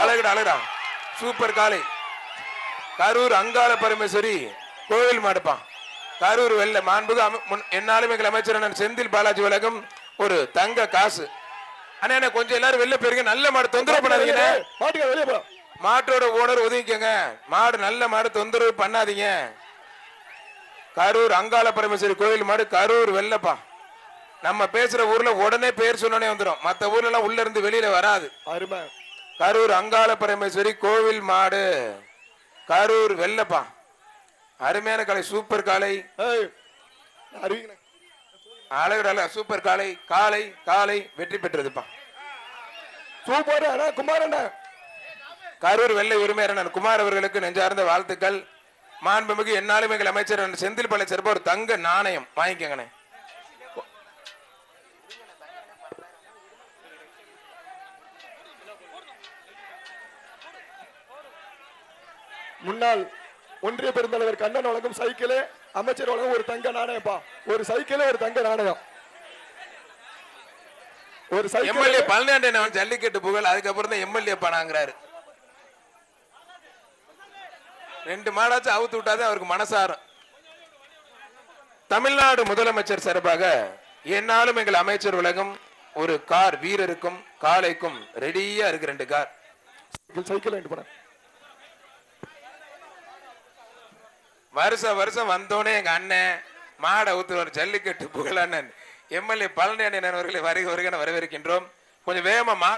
அழகுடா அழகுடா. சூப்பர் காலை கரூர் அங்காள பரமேஸ்வரி கோவில் மாடுப்பான். கரூர் வெள்ள மாண்புகு என்னாலும் எங்கள் அமைச்சர் செந்தில் பாலாஜி உலகம் ஒரு தங்க காசு. அண்ணா கொஞ்சம் எல்லாரும் வெளில போயிருங்க. நல்ல மாடு தொந்தரவு பண்ணாதீங்க. மாட்டோட ஓனர் ஒதுங்கிக்கங்க. மாடு நல்ல மாடு தொந்தரவு பண்ணாதீங்க. கரூர் அங்காள பரமேஸ்வரி கோயில் மாடு கரூர் வெள்ளப்பா. நம்ம பேசுற ஊர்ல உடனே பேர் சொன்னோனே வந்துடும் மத்த ஊர்ல எல்லாம் உள்ள இருந்து வெளியில வராது. அருமை. கரூர் அங்காள பரமேஸ்வரி கோவில் மாடு. கரூர் வெள்ளப்பா. அருமையான காலை சூப்பர் காலை அழகுடல சூப்பர் காலை காலை காலை வெற்றி பெற்றதுப்பா. சூப்பர் அண்ணா குமாரண்ணா கரூர் வெள்ளை உரிமையரன் குமார் அவர்களுக்கு நெஞ்சார்ந்த வாழ்த்துக்கள். மாண்புமிகு என்னாலும் அமைச்சர் செந்தில் பள்ளி சிறப்பு ஒரு தங்க நாணயம். வாங்கிக்கங்கண்ணே. முன்னாள் ஒன்றிய பெருந்தலைவர் கண்ணன் வழங்கும் சைக்கிளே அமைச்சர் வழங்கும் ஒரு தங்க நாணயம்ப்பா. ஒரு சைக்கிளே ஒரு தங்க நாணயம். ஒரு எம்எல்ஏ பழனியாண்டன் ஜல்லிக்கட்டு புகழ் அதுக்கப்புறம் தான் எம்எல்ஏ பணாங்கிறாரு. ரெண்டு மாடாச்சும் அவுத்து விட்டாதான் அவருக்கு மனசாரம். தமிழ்நாடு முதலமைச்சர் சார்பாக என்னாலும் எங்கள் அமைச்சர் உலகம் ஒரு கார் வீரருக்கும் காளைக்கும் ரெடியா இருக்கு ரெண்டு கார். சைக்கிள் வருஷம் வருஷம் வந்தோடனே எங்க அண்ணன் மாடை ஊத்துவார் ஜல்லிக்கட்டு புகழ் அண்ணன் எம்எல்ஏ பழனி அண்ணன் அவர்களை வருக வருக வரவேற்கின்றோம். கொஞ்சம் வேகமா மா